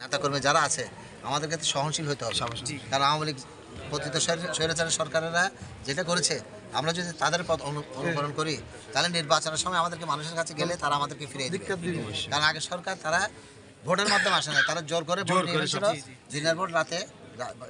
নেতাকর্মী যারা আছে আমাদের কাছে সহনশীল হতে হবে। কারণ আওয়ামী লীগ পতিত স্বৈর- স্বৈরাচারী সরকারেরা যেটা করেছে আমরা যদি তাদের পথ অনু- অনুকরণ করি তাহলে নির্বাচনের সময় আমাদেরকে মানুষের কাছে গেলে তারা আমাদেরকে দিবে। কারণ আগে সরকার তারা ভোটের মাধ্যমে আসে না তারা জোর করে ভোট দিনের ভোট রাতে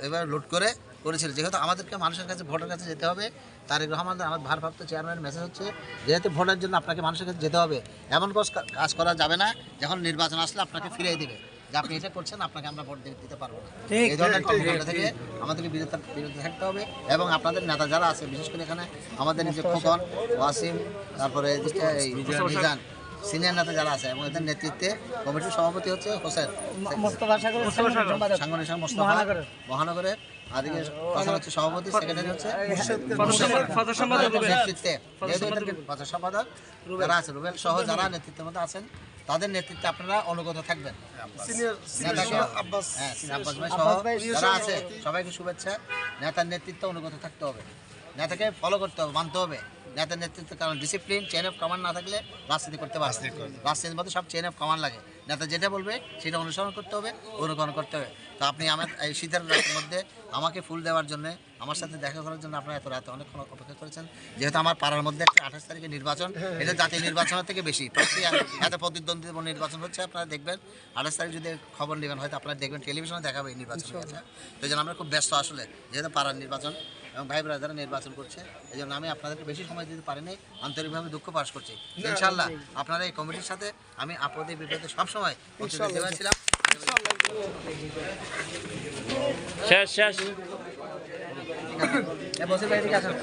এবার লুট করে করেছিল। যেহেতু আমাদেরকে মানুষের কাছে ভোটের কাছে যেতে হবে তারেক রহমান আমার ভারপ্রাপ্ত চেয়ারম্যানের মেসেজ হচ্ছে যেহেতু ভোটের জন্য আপনাকে মানুষের কাছে যেতে হবে এমন কাজ করা যাবে না যখন নির্বাচন আসলে আপনাকে ফিরিয়ে দিবে। যে আপনি এটা করছেন আপনাকে আমরা ভোট দিতে- পারব না। এই ধরনের কর্মকাণ্ড থেকে আমাদেরকে বিরত বিরত থাকতে হবে এবং আপনাদের নেতা যারা আছে বিশেষ করে এখানে আমাদের নিজে খোকন ওয়াসিম তারপরে এই মিজান। সিনিয়র নেতা যারা আছে এবং এদের নেতৃত্বে কমিটির সভাপতি হচ্ছে হোসেন। সাংগঠনিক মোস্তফা মহানগরের। আর হচ্ছে সভাপতি সেক্রেটারি হচ্ছে। নেতৃত্বে যেহেতু সম্পাদক যারা আছে রুবেল সহ যারা নেতৃত্বের মধ্যে আছেন তাদের নেতৃত্বে আপনারা অনুগত থাকবেন। হ্যাঁ আছে সবাইকে শুভেচ্ছা। নেতার নেতৃত্বে অনুগত থাকতে হবে। নেতাকে ফলো করতে হবে মানতে হবে। নেতার নেতৃত্বে কারণ ডিসিপ্লিন চেন অফ কমান্ড না থাকলে রাজনীতি করতে পারবে রাজনীতির মধ্যে সব চেন অফ কমান্ড লাগে। নেতা যেটা বলবে সেটা অনুসরণ করতে হবে অনুকরণ করতে হবে। তো আপনি আমার এই শীতের মধ্যে আমাকে ফুল দেওয়ার জন্য আমার সাথে দেখা করার জন্য আপনারা এত রাতে অনেকক্ষণ অপেক্ষা করেছেন। যেহেতু আমার পাড়ার মধ্যে একটা আঠাশ তারিখে নির্বাচন এটা জাতীয় নির্বাচনের থেকে বেশি। এত প্রতিদ্বন্দ্বী নির্বাচন হচ্ছে আপনারা দেখবেন। আঠাশ তারিখ যদি খবর নেবেন হয়তো আপনারা দেখবেন টেলিভিশনে দেখাবে এই নির্বাচন তো এই জন্য আমরা খুব ব্যস্ত আসলে যেহেতু পাড়ার নির্বাচন এবং ভাই ব্রাদারা নির্বাচন করছে এই জন্য আমি আপনাদেরকে বেশি সময় দিতে পারিনি আন্তরিকভাবে দুঃখ প্রকাশ করছি। ইনশাল্লাহ আপনারা এই কমিটির সাথে আমি আপদে বিপদে সবসময় শেষ শেষ। আসুন।